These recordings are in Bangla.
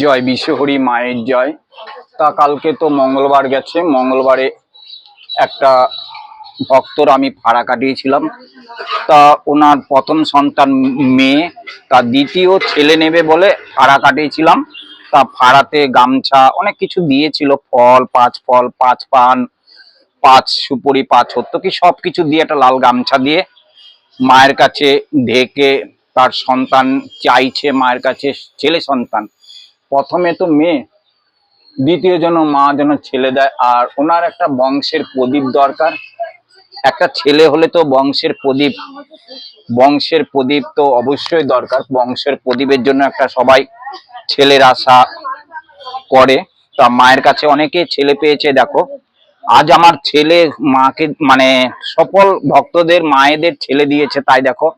জয়, বিশ্বহরি মায়ের জয়। তা কালকে তো মঙ্গলবার গেছে। মঙ্গলবারে একটা ভক্তর আমি ভাড়া কাটিয়েছিলাম। তা ওনার প্রথম সন্তান মেয়ে, তা দ্বিতীয় ছেলে নেবে বলে ভাড়া কাটিয়েছিলাম। তা ভাড়াতে গামছা, অনেক কিছু দিয়েছিল। ফল, পাঁচ ফল, পাঁচ পান, পাঁচ সুপুরি, পাঁচ হত্য কি সব কিছু দিয়ে একটা লাল গামছা দিয়ে মায়ের কাছে ঢেকে তার সন্তান চাইছে মায়ের কাছে, ছেলে সন্তান। প্রথমে তো মেয়ে, দ্বিতীয় যেন মা যেন ছেলে দেয়। আর ওনার একটা বংশের প্রদীপ দরকার। একটা ছেলে হলে তো বংশের প্রদীপ। বংশের প্রদীপ তো অবশ্যই দরকার। বংশের প্রদীপের জন্য একটা সবাই ছেলের আশা করে। তা মায়ের কাছে অনেকে ছেলে পেয়েছে, দেখো। আজ আমার ছেলে মাকে মানে সফল ভক্তদের, মায়েদের ছেলে দিয়েছে, তাই দেখো।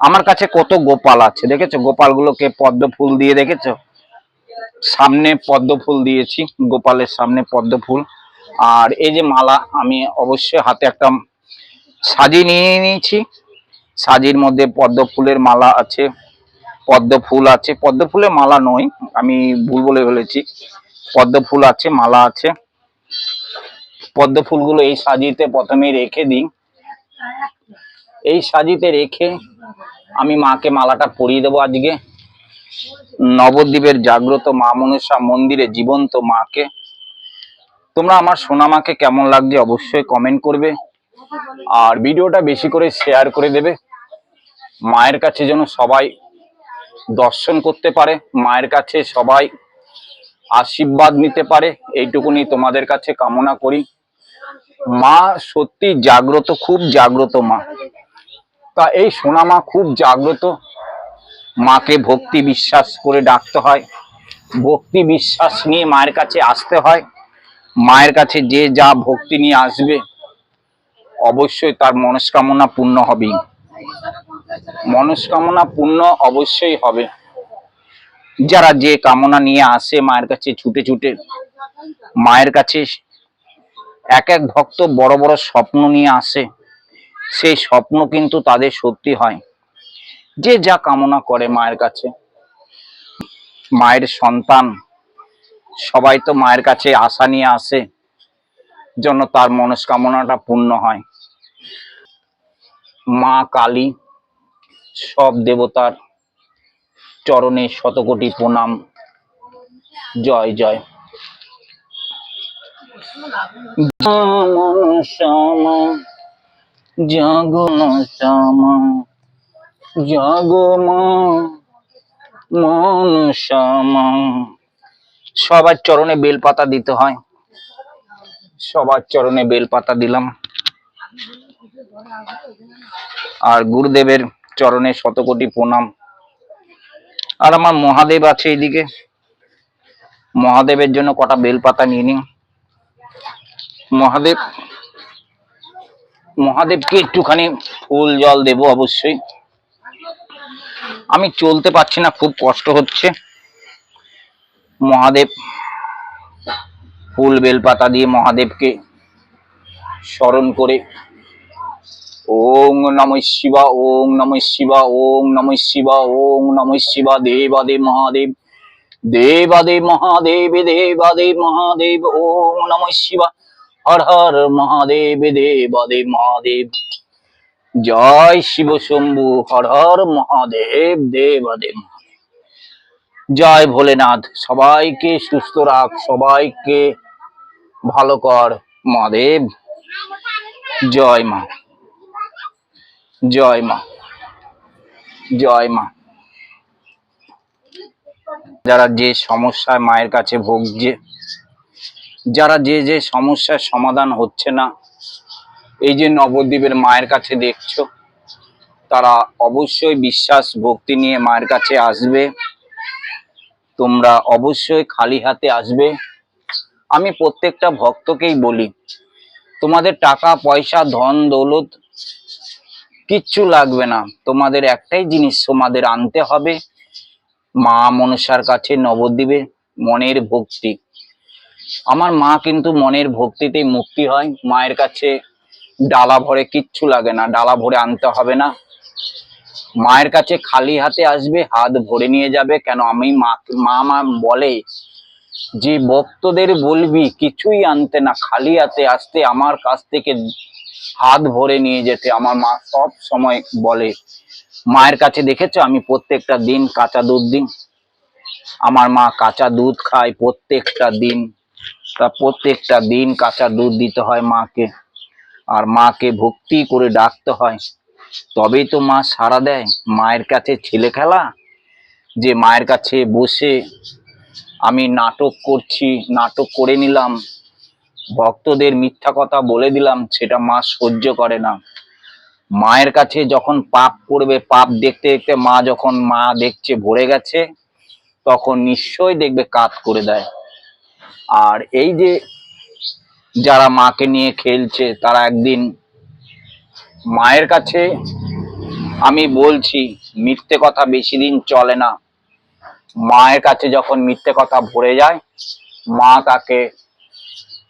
আমার কাছে কত গোপাল আছে, দেখেছ? গোপালগুলোকে পদ্ম ফুল দিয়ে দেখেছ? সামনে পদ্ম ফুল দিয়েছি, গোপালের সামনে পদ্ম ফুল। আর এই যে মালা, আমি অবশ্যই হাতে একটা সাজিয়ে নিয়ে নিয়েছি। সাজির মধ্যে পদ্ম ফুলের মালা আছে, পদ্ম ফুল আছে। পদ্ম ফুলের মালা নয়, আমি ভুল বলে ফেলেছি। পদ্ম ফুল আছে, মালা আছে। পদ্ম ফুলগুলো এই সাজিতে প্রথমেই রেখে দিই। এই সাজিতে রেখে আমি মাকে মালাটা পরিয়ে দেবো আজকে। নবদ্বীপের জাগ্রত মা মনসা মন্দিরে জীবন্ত মাকে। তোমরা আমার সোনা মাকে কেমন লাগছে অবশ্যই কমেন্ট করবে। আর ভিডিওটা বেশি করে শেয়ার করে দেবে। মায়ের কাছে যেন সবাই দর্শন করতে পারে, মায়ের কাছে সবাই আশীর্বাদ নিতে পারে, এইটুকুনি তোমাদের কাছে কামনা করি। মা সত্যি জাগ্রত, খুব জাগ্রত মা। তা এই সোনা মা খুব জাগ্রত। মাকে ভক্তি বিশ্বাস করে ডাকতে হয়। ভক্তি বিশ্বাস নিয়ে মায়ের কাছে আসতে হয়। মায়ের কাছে যে যা ভক্তি নিয়ে আসবে, অবশ্যই তার মনস্কামনা পূর্ণ হবেই। মনস্কামনা পূর্ণ অবশ্যই হবে। যারা যে কামনা নিয়ে আসে মায়ের কাছে ছুটে ছুটে, মায়ের কাছে এক এক ভক্ত বড় বড় স্বপ্ন নিয়ে আসে। সেই স্বপ্ন কিন্তু তাদের সত্যি হয়। যে যা কামনা করে মায়ের কাছে। মায়ের সন্তান, সবাই তো মায়ের কাছে আশা নিয়ে আসে জন্য তার মনস্কামনাটা পূর্ণ হয়। মা কালী, সব দেবতার চরণে শতকোটি প্রণাম। জয় জয়। শ্যামা জগন শ্যামা জগমা মন শ্যামা। সবার চরণে বেলপাতা দিতে হয়। সবার চরণে বেলপাতা দিলাম। আর গুরুদেবের চরণে শতকোটি প্রণাম। আর আমার মহাদেব আছে এইদিকে। মহাদেবের জন্য কটা বেলপাতা নিয়ে নিন। মহাদেব মহাদেবকে একটুখানি ফুল জল দেব অবশ্যই। আমি চলতে পারছি না, খুব কষ্ট হচ্ছে। মহাদেব ফুল বেলপাতা দিয়ে মহাদেবকে স্মরণ করে ওং নম শিবা, ওং নম শিবা, ওং নম শিবা, ওং নম শিবা দেবাদেব মহাদেব দেবাদেব মহাদেব দেবাদেব মহাদেব, ওং নম শিবা হর হর মহাদেব দেবাদেব মহাদেব। জয় শিব শম্ভু, হর হর মহাদেব দেবাদেব মহাদেব। জয় ভোলেনাথ, সবাইকে সুস্থ রাখ, সবাইকে ভালো কর মহাদেব। জয় মা জয় মা জয় মা। যারা যে সমস্যায় মায়ের কাছে ভুগছে যারা যে যে সমস্যার সমাধান হচ্ছে না, এই যে নবদ্বীপের মায়ের কাছে দেখছ, তারা অবশ্যই বিশ্বাস, ভক্তি নিয়ে মায়ের কাছে আসবে। তোমরা অবশ্যই খালি হাতে আসবে। আমি প্রত্যেকটা ভক্তকেই বলি, তোমাদের টাকা, পয়সা, ধন, দৌলত কিচ্ছু লাগবে না। তোমাদের একটাই জিনিস তোমাদের আনতে হবে, মা মনসার কাছে নবদ্বীপে মনের ভক্তি। আমার মা কিন্তু মনের ভক্তিতেই মুক্তি হয়। মায়ের কাছে ডালা ভরে কিচ্ছু লাগে না, ডালা ভরে আনতে হবে না। মায়ের কাছে খালি হাতে আসবে, হাত ভরে নিয়ে যাবে। কেন? আমি মা মা বলে, যে ভক্তদের বলবি, কিছুই আনতে না, খালি হাতে আসতে আমার কাছ থেকে হাত ভরে নিয়ে যেতে। আমার মা সব সময় বলে, মায়ের কাছে দেখেছ? আমি প্রত্যেকটা দিন কাঁচা দুধ দিই। আমার মা কাঁচা দুধ খায় প্রত্যেকটা দিন। তা প্রত্যেকটা দিন কাঁচা দুধ দিতে হয় মাকে। আর মাকে ভক্তি করে ডাকতে হয়। তবেই তো মা সাড়া দেয়, মায়ের কাছে ছেলে খেলা। যে মায়ের কাছে বসে আমি নাটক করছি, নাটক করে নিলাম। ভক্তদের মিথ্যা কথা বলে দিলাম, সেটা মা সহ্য করে না। মায়ের কাছে যখন পাপ করবে, পাপ দেখতে দেখতে মা যখন মা দেখছে ভরে গেছে, তখন নিশ্চয়ই দেখবে কাত করে দেয়। আর এই যে যারা মাকে নিয়ে খেলছে, তারা একদিন মায়ের কাছে আমি বলছি, মিথ্যে কথা বেশি দিন চলে না। মায়ের কাছে যখন মিথ্যে কথা ভরে যায়, মা তাকে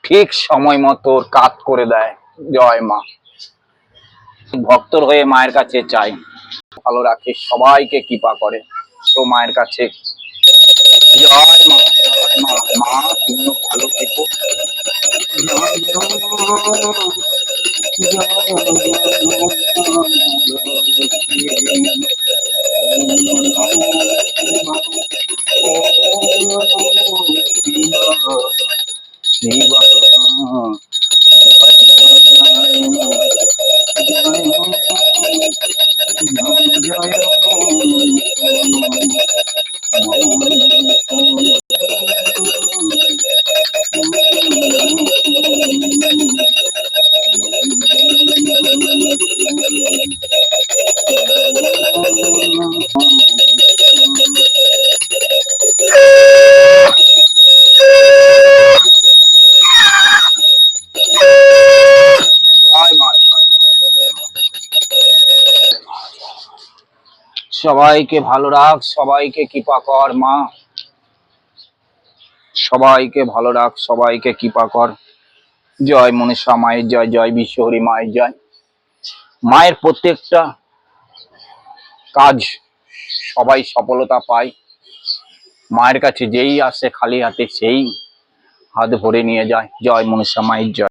ঠিক সময় মতো কাত করে দেয়, জয় মা। ভক্তর হয়ে মায়ের কাছে চাই। ভালো রাখে সবাইকে কৃপা করে। তো মায়ের কাছে জয় মা। মা মা তুমি ভালো থেকো জয় জয় মা সবাইকে ভালো রাখ, সবাইকে কৃপা কর, মা। সবাইকে ভালো রাখ, সবাইকে কৃপা কর। জয় মনীষা মায়ের জয় জয় বিশ্বহরি মায়ের জয়। মায়ের প্রত্যেকটা কাজ সবাই সফলতা পায়। মায়ের কাছে যেই আসে খালি হাতে, সেই হাত ভরে নিয়ে যায়। জয় মনীষা মায়ের জয়।